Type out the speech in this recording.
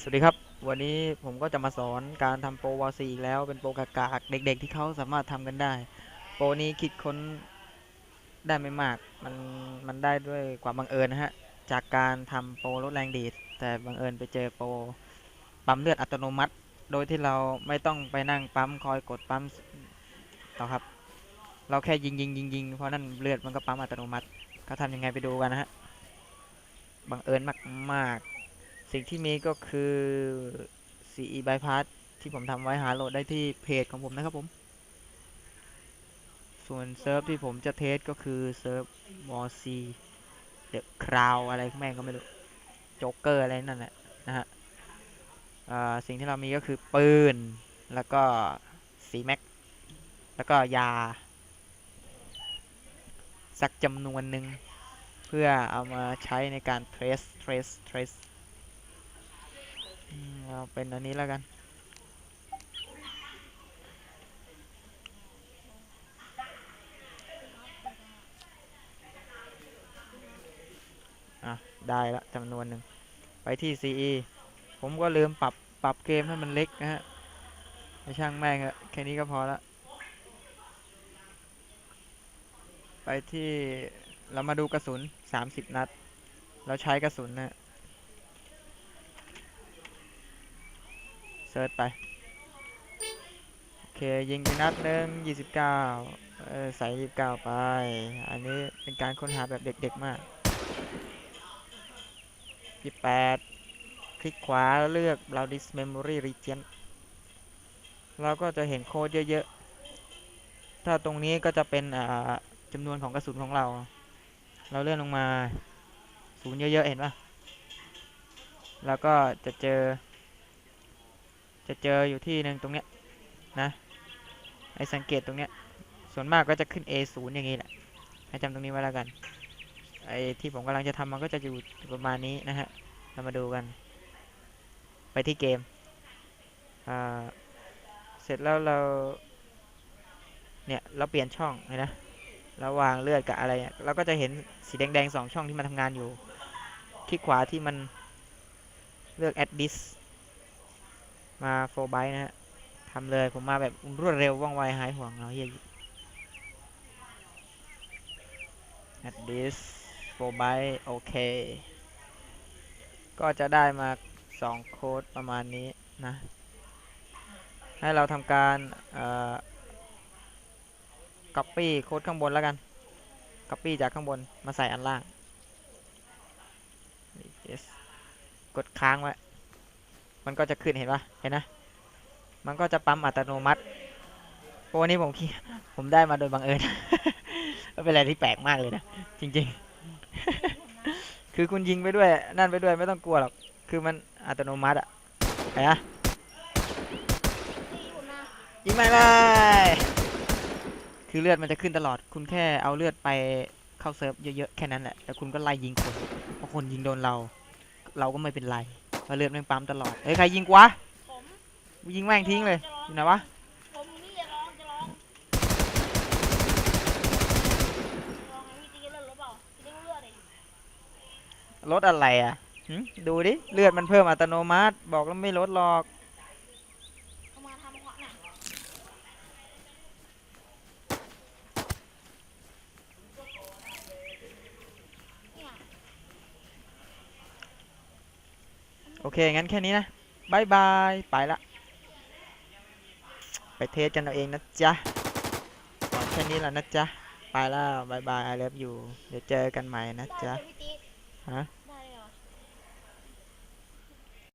สวัสดีครับ วันนี้ผมก็จะมาสอนการทำโปรวอซีอีกแล้วเป็นโปรกากากเด็กๆที่เขาสามารถทำกันได้ โปรนี้คิดค้นได้ไม่มาก มันมันได้ด้วยความบังเอิญนะฮะ จากการทำโปรลดแรงดีด แต่บังเอิญไปเจอโปรปั๊มเลือดอัตโนมัติ โดยที่เราไม่ต้องไปนั่งปั๊มคอยกดปั๊มต่อครับ เราแค่ยิงยิงยิงยิงเพราะนั่นเลือดมันก็ปั๊มอัตโนมัติเขาทำยังไงไปดูกันนะฮะ บังเอิญมากๆ สิ่งที่มีก็คือ CE bypass ที่ผมทำไว้หาโหลดได้ที่เพจของผมนะครับผม ส่วนเซิร์ฟที่ผมจะเทสก็คือเซิร์ฟวอซีเดอะคราวอะไรแม่งก็ไม่รู้โจ๊กเกอร์อะไรนั่นแหละนะฮะสิ่งที่เรามีก็คือปืน แล้วก็สีแม็ก แล้วก็ยา สักจำนวนหนึ่ง เพื่อเอามาใช้ในการ trace trace trace อาเป็นอันนี้แล้วกัน อะ ได้ละจำนวนหนึ่ง ไปที่ CE ผมก็ลืมปรับปรับเกมให้มันเล็กนะฮะไม่ช่างแม่งอะแค่นี้ก็พอละ ไปที่เรามาดูกระสุน 30 นัด เราใช้กระสุนนะฮะเซิร์ชไป โอเค ยิงไปนัดหนึ่ง29เออใส่29ไป อันนี้เป็นการค้นหาแบบเด็กๆมาก28คลิกขวาเลือก Loudest Memory Region เราก็จะเห็นโค้ดเยอะๆ ถ้าตรงนี้ก็จะเป็นจำนวนของกระสุนของเรา เราเลื่อนลงมาศูนย์เยอะๆ เห็นปะแล้วก็จะเจอ จะเจออยู่ที่หนึ่งตรงเนี้ยนะไอสังเกตตรงเนี้ยส่วนมากก็จะขึ้น A 0 อย่างงี้แหละให้จำตรงนี้ไว้แล้วกันไอที่ผมกำลังจะทำมันก็จะอยู่ประมาณนี้นะฮะเรามาดูกัน ไปที่เกมอ่าเสร็จแล้วเราเนี่ยเราเปลี่ยนช่องเห็นนะระหว่างเลือดกับอะไรเนี่ยเราก็จะเห็นสีแดงๆสองช่องที่มันทำงานอยู่คลิกขวาที่มันเลือก add this มา4 byte นะฮะทำเลยผมมาแบบรวดเร็วว่องไวหายห่วงเราเฮีย add this 4 byte โอเค ก็จะได้มา2โค้ดประมาณนี้นะ ให้เราทำการเอ่อ copy โค้ดข้างบนแล้วกัน copy จากข้างบนมาใส่อันล่าง yes กดค้างไว้ มันก็จะขึ้นเห็นปะเห็นนะ มันก็จะปั๊มอัตโนมัติโปรนี้ผมคิดผมได้มาโดยบังเอิญเป็นอะไรที่แปลกมากเลยนะ จริง ๆ คือคุณยิงไปด้วย นั่นไปด้วยไม่ต้องกลัวหรอก คือมันอัตโนมัติอะเห็นนะอยู่นะยิงไม่เลยคือเลือดมันจะขึ้นตลอด คุณแค่เอาเลือดไปเข้าเซิร์ฟเยอะๆ แค่นั้นแหละแล้วคุณก็ไล่ยิงคน เพราะคนยิงโดนเรา เราก็ไม่เป็นไร มาเลือดแม่งปั๊มตลอดเฮ้ยใครยิงกูวะผมยิงแม่งทิ้งเลยองอยู่ไหนวะผมนี่จะร้องจะร้องร้องไงพี่ตีเลือดหรือเปล่าพี่ตีเลือดเลยลดอะไรอะหึดูดิเลือดมันเพิ่มอัตโนมัติ บอกแล้วไม่ลดหรอก เอามาทำขวานน่ะเนี่ย โอเค งั้นแค่นี้นะบายบาย ไปละ ไปเทสกันเอาเองนะจ๊ะขอแค่นี้แหละนะจ๊ะ ไปแล้วบายบาย I love you เดี๋ยวเจอกันใหม่นะจ๊ะ ฮะ